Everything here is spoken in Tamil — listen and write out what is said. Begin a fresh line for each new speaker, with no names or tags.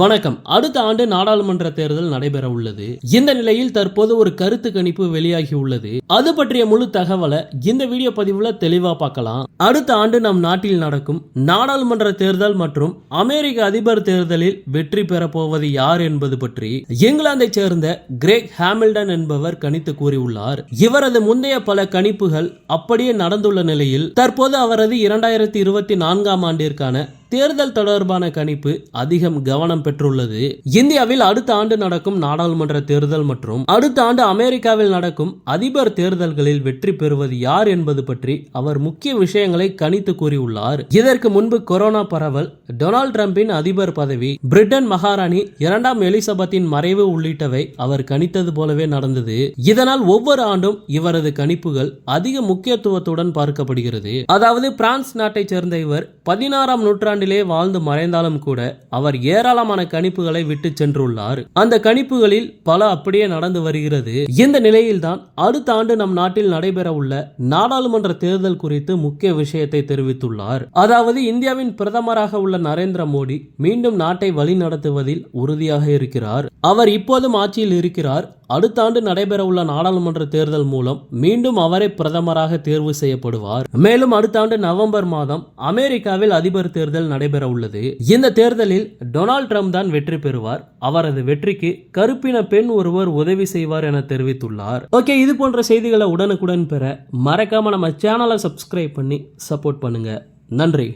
வணக்கம். அடுத்த ஆண்டு நாடாளுமன்ற தேர்தல் நடைபெற உள்ளது. இந்த நிலையில் தற்போது ஒரு கருத்து கணிப்பு வெளியாகி உள்ளது. அது பற்றிய முழு தகவலை இந்த வீடியோ பதிவுல தெளிவா பார்க்கலாம். அடுத்த ஆண்டு நம் நாட்டில் நடக்கும் நாடாளுமன்ற தேர்தல் மற்றும் அமெரிக்க அதிபர் தேர்தலில் வெற்றி பெற போவது யார் என்பது பற்றி இங்கிலாந்தைச் சேர்ந்த கிரேக் ஹாமில்டன் என்பவர் கணித்து கூறியுள்ளார். இவரது முந்தைய பல கணிப்புகள் அப்படியே நடந்துள்ள நிலையில் தற்போது அவரது இரண்டாயிரத்தி இருபத்தி நான்காம் ஆண்டிற்கான தேர்தல் தொடர்பான கணிப்பு அதிகம் கவனம் பெற்றுள்ளது. இந்தியாவில் அடுத்த ஆண்டு நடக்கும் நாடாளுமன்ற தேர்தல் மற்றும் அடுத்த ஆண்டு அமெரிக்காவில் நடக்கும் அதிபர் தேர்தல்களில் வெற்றி பெறுவது யார் என்பது பற்றி அவர் முக்கிய விஷயங்களை கணித்து கூறியுள்ளார். இதற்கு முன்பு கொரோனா பரவல் டொனால்ட் டிரம்பின் அதிபர் பதவி பிரிட்டன் மகாராணி இரண்டாம் எலிசபெத்தின் மறைவு உள்ளிட்டவை அவர் கணித்தது போலவே நடந்தது. இதனால் ஒவ்வொரு ஆண்டும் இவரது கணிப்புகள் அதிக முக்கியத்துவத்துடன் பார்க்கப்படுகிறது. அதாவது பிரான்ஸ் நாட்டைச் சேர்ந்த இவர் பதினாறாம் நூற்றாண்டு நூற்றாண்டிலே வாழ்ந்து மறைந்தாலும் கூட அவர் ஏராளமான கணிப்புகளை விட்டு சென்றுள்ளார். அந்த கணிப்புகளில் பல அப்படியே நடந்து வருகிறது. இந்த நிலையில்தான் அடுத்த ஆண்டு நம் நாட்டில் நடைபெற உள்ள நாடாளுமன்ற தேர்தல் குறித்து முக்கிய விஷயத்தை தெரிவித்துள்ளார். அதாவது இந்தியாவின் பிரதமராக உள்ள நரேந்திர மோடி மீண்டும் நாட்டை வழிநடத்துவதில் உறுதியாக இருக்கிறார். அவர் இப்போதும் ஆட்சியில் இருக்கிறார். அடுத்த ஆண்டு நடைபெற உள்ள நாடாளுமன்ற தேர்தல் மூலம் மீண்டும் அவரே பிரதமராக தேர்வு செய்யப்படுவார். மேலும் அடுத்த ஆண்டு நவம்பர் மாதம் அமெரிக்காவில் அதிபர் தேர்தல் தேர்தல் நடைபெற உள்ளது. இந்த தேர்தலில் டொனால்ட் ட்ரம்ப் தான் வெற்றி பெறுவார். அவரது வெற்றிக்கு கருப்பின பெண் ஒருவர் உதவி செய்வார் என தெரிவித்துள்ளார். ஓகே இது போன்ற செய்திகளை உடனுக்குடன் பெற மறக்காம நம்ம சேனலை சப்ஸ்கிரைப் பண்ணி சப்போர்ட் பண்ணுங்க. நன்றி.